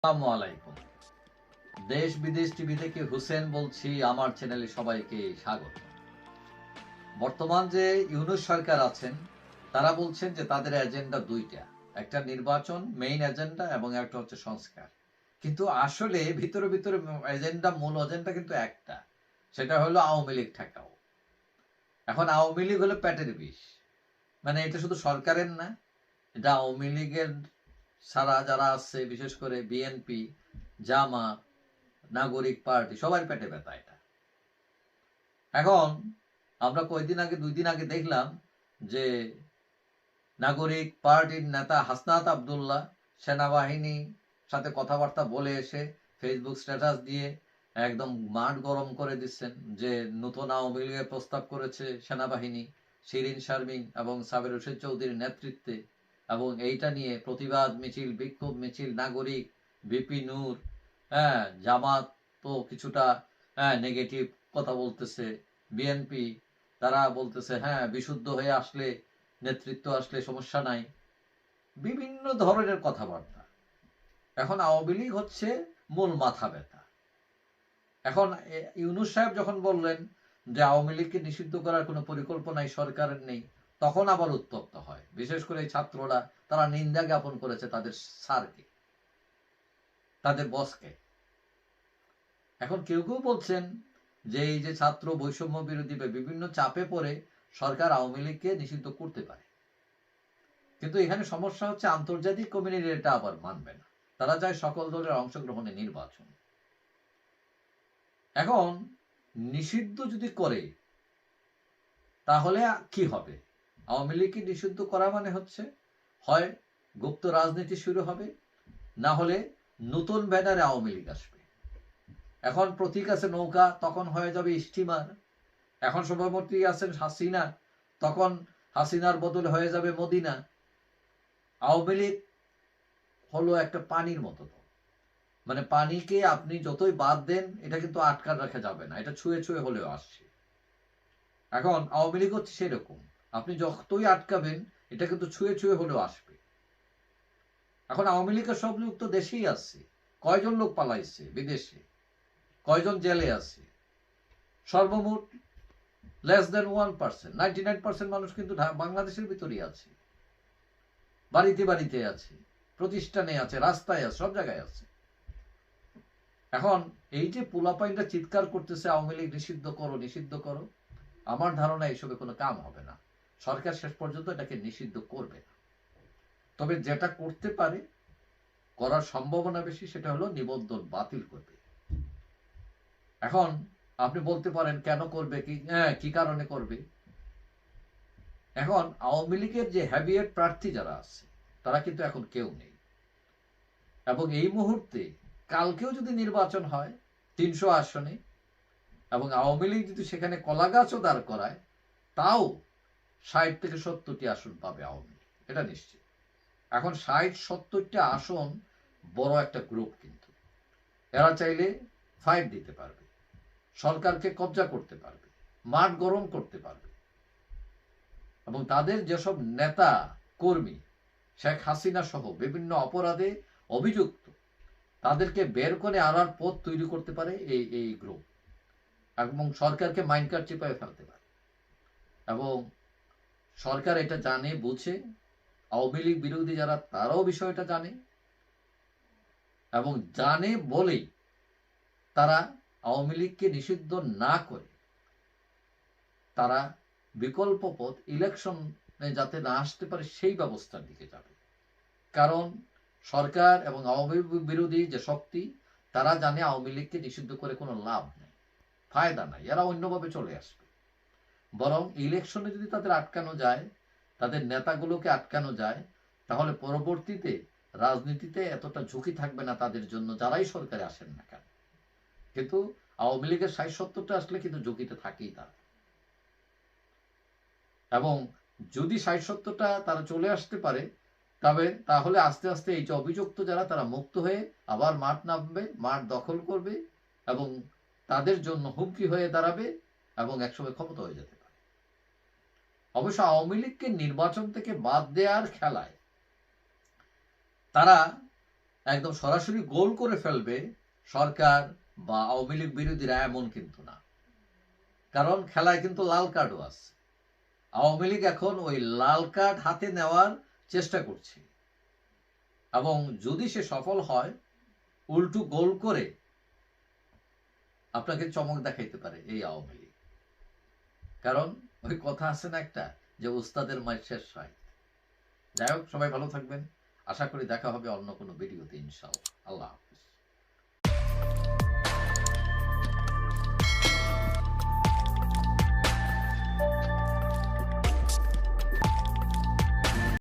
আসসালামু আলাইকুম। দেশ বিদেশ টিভি থেকে হুসেন বলছি, আমার চ্যানেলে সবাইকে স্বাগত। বর্তমান যে ইউনুস সরকার আছেন, তারা বলছেন যে তাদের এজেন্ডা দুইটা, একটা নির্বাচন মেইন এজেন্ডা এবং একটা হচ্ছে সংস্কার। কিন্তু আসলে ভিতরে ভিতরে এজেন্ডা, মূল এজেন্ডা কিন্তু একটা, সেটা হলো আওয়ামী লীগ ঠেকাও। এখন আওয়ামী লীগ হলো প্যাটের বিষ। মানে এটা শুধু সরকারের না, এটা আওয়ামী লীগের সারা যারা আছে, বিশেষ করে বিএনপি জামা, নাগরিক পার্টি, সবার পেটে ব্যথা এটা। এখন আমরা কয়েকদিন আগে, দুই দিন আগে দেখলাম যে নাগরিক পার্টির নেতা হাসনাত আবদুল্লাহ সেনাবাহিনী সাথে কথাবার্তা বলে এসে ফেসবুক স্ট্যাটাস দিয়ে একদম মাঠ গরম করে দিচ্ছেন যে নতুন আওয়ামী লীগের প্রস্তাব করেছে সেনাবাহিনী শিরিন শারমিন এবং সাবের হোসেন চৌধুরীর নেতৃত্বে। এবং এইটা নিয়ে প্রতিবাদ মিছিল, বিক্ষোভ মিছিল, নাগরিক বিপি নূর হ্যাঁ জামাত তো কিছুটা হ্যাঁ নেগেটিভ কথা বলতেছে। বিএনপি, তারা বলতেছে হ্যাঁ বিশুদ্ধ হয়ে আসলে, নেতৃত্ব আসলে সমস্যা নাই। বিভিন্ন ধরনের কথাবার্তা। এখন আওয়ামী লীগ হচ্ছে মূল মাথা ব্যথা। এখন ইউনুস সাহেব যখন বললেন যে আওয়ামী লীগকে নিষিদ্ধ করার কোনো পরিকল্পনাই সরকারের নেই তখন আবার উত্তপ্ত হয়। বিশেষ করে এই ছাত্ররা, তারা নিন্দা জ্ঞাপন করেছে তাদের স্যারকে, তাদের বসকে। এখন কেউ কেউ বলছেন যে এই যে ছাত্র বৈষম্য বিরোধী বিভিন্ন চাপে পড়ে সরকার আওয়ামী লীগকে নিষিদ্ধ করতে পারে। কিন্তু এখানে সমস্যা হচ্ছে আন্তর্জাতিক কমিউনিটি এটা আবার মানবে না। তারা চায় সকল দলের অংশগ্রহণে নির্বাচন। এখন নিষিদ্ধ যদি করে, তাহলে কি হবে? আওয়ামী লীগকে নিষিদ্ধ করা মানে হচ্ছে, হয় গুপ্ত রাজনীতি শুরু হবে, না হলে নতুন ব্যানারে আওয়ামী লীগ আসবে। এখন প্রতীক আছে নৌকা, তখন হয়ে যাবে স্টিমার। এখন সভাপতি আছেন হাসিনা, তখন হাসিনার বদলে হয়ে যাবে মদিনা। আওয়ামী লীগ হলো একটা পানির মতো মানে পানিকে আপনি যতই বাদ দেন, এটা কিন্তু আটকা রাখা যাবে না, এটা ছুঁয়ে ছুঁয়ে হলেও আসছে। এখন আওয়ামী লীগ হচ্ছে সেরকম। আপনি যতই আটকাবেন, এটা কিন্তু ছুঁয়ে ছুঁয়ে হলেও আসবে। এখন আওয়ামী লীগের সব লোক তো দেশেই আছে। কয়জন লোক পালাইছে বিদেশে? কয়জন জেলে আছে? সর্বমোট less than one percent ninety nine percent মানুষ কিন্তু বাংলাদেশের ভিতরেই আছে। বাড়িতে বাড়িতে আছে, প্রতিষ্ঠানে আছে, রাস্তায় আছে, সব জায়গায় আছে। এখন এই যে পোলাপাইনটা চিৎকার করতেছে, আওয়ামী লীগ নিষিদ্ধ করো নিষিদ্ধ করো, আমার ধারণা এসবে কোনো কাম হবে না। সরকার শেষ পর্যন্ত এটাকে নিষিদ্ধ করবে। তবে যেটা করতে পারে করার সম্ভাবনা বেশি সেটা হলো নিবন্ধন বাতিল করবে। এখন আপনি বলতে পারেন কেন করবে কি হ্যাঁ, কি কারণে করবে? এখন আওয়ামী লীগের যে হ্যাবিয়েট প্রার্থী যারা আছে তারা কিন্তু এখন কেউ নেই। এবং এই মুহূর্তে কালকেও যদি নির্বাচন হয় তিনশো আসনে এবং আওয়ামী লীগ যদি সেখানে কলাগাছও দাঁড় করায় তাও ষাট থেকে সত্তরটি আসন পাবে আওয়ামী এটা নিশ্চিত। এখন ষাট, সত্তরটা আসন বড় একটা গ্রুপ কিন্তু। এরা চাইলে ফাইট দিতে পারবে, সরকারকে কবজা করতে পারবে, মাঠ গরম করতে পারবে। এবং তাদের যেসব নেতা, কর্মী, শেখ হাসিনা সহ বিভিন্ন অপরাধে অভিযুক্ত, তাদেরকে বের করে আনার পথ তৈরি করতে পারে এই এই গ্রুপ এবং সরকারকে মাইন্ড কার্ড চিপায় ফেলতে পারে। এবং সরকার এটা জানে, বুঝে। আওয়ামী লীগ বিরোধী যারা, তারাও বিষয়টা জানে। এবং জানে বলেই তারা আওয়ামী লীগকে নিষিদ্ধ না করে, তারা বিকল্প পথ, ইলেকশনে যাতে না আসতে পারে, সেই ব্যবস্থার দিকে যাবে। কারণ সরকার এবং আওয়ামী বিরোধী যে শক্তি, তারা জানে আওয়ামী লীগকে নিষিদ্ধ করে কোনো লাভ নেই, ফায়দা নাই, এরা অন্যভাবে চলে আসবে। বরং ইলেকশনে যদি তাদের আটকানো যায়, তাদের নেতাগুলোকে আটকানো যায়, তাহলে পরবর্তীতে রাজনীতিতে এতটা ঝুঁকি থাকবে না তাদের জন্য যারাই সরকারে আসেন না কেন। কিন্তু আওয়ামী লীগের ষাট সত্তরটা আসলে কিন্তু ঝুঁকিতে থাকেই তারা। এবং যদি ষাট সত্তরটা তারা চলে আসতে পারে, তবে তাহলে আস্তে আস্তে এই যে অভিযুক্ত যারা, তারা মুক্ত হয়ে আবার মাঠ নামবে, মাঠ দখল করবে এবং তাদের জন্য হুমকি হয়ে দাঁড়াবে এবং একসময় ক্ষমতা হয়ে যেতে অবশ্য আওয়ামী লীগকে নির্বাচন থেকে বাদ দেওয়ার খেলায় তারা একদম সরাসরি গোল করে ফেলবে সরকার বা আওয়ামী লীগ বিরোধীরা এমন কিন্তু না। কারণ খেলায় কিন্তু লাল কার্ডও আছে। আওয়ামী লীগ এখন ওই লাল কার্ড হাতে নেওয়ার চেষ্টা করছে। এবং যদি সে সফল হয়, উল্টো গোল করে আপনাকে চমক দেখাইতে পারে এই আওয়ামী লীগ। কারণ ওই কথা আছে না একটা, যে উস্তাদের মায়ের শেষ হয়। যাই হোক, সবাই ভালো থাকবেন। আশা করি দেখা হবে অন্য কোনো ভিডিওতে ইনশাল্লাহ আল্লাহ।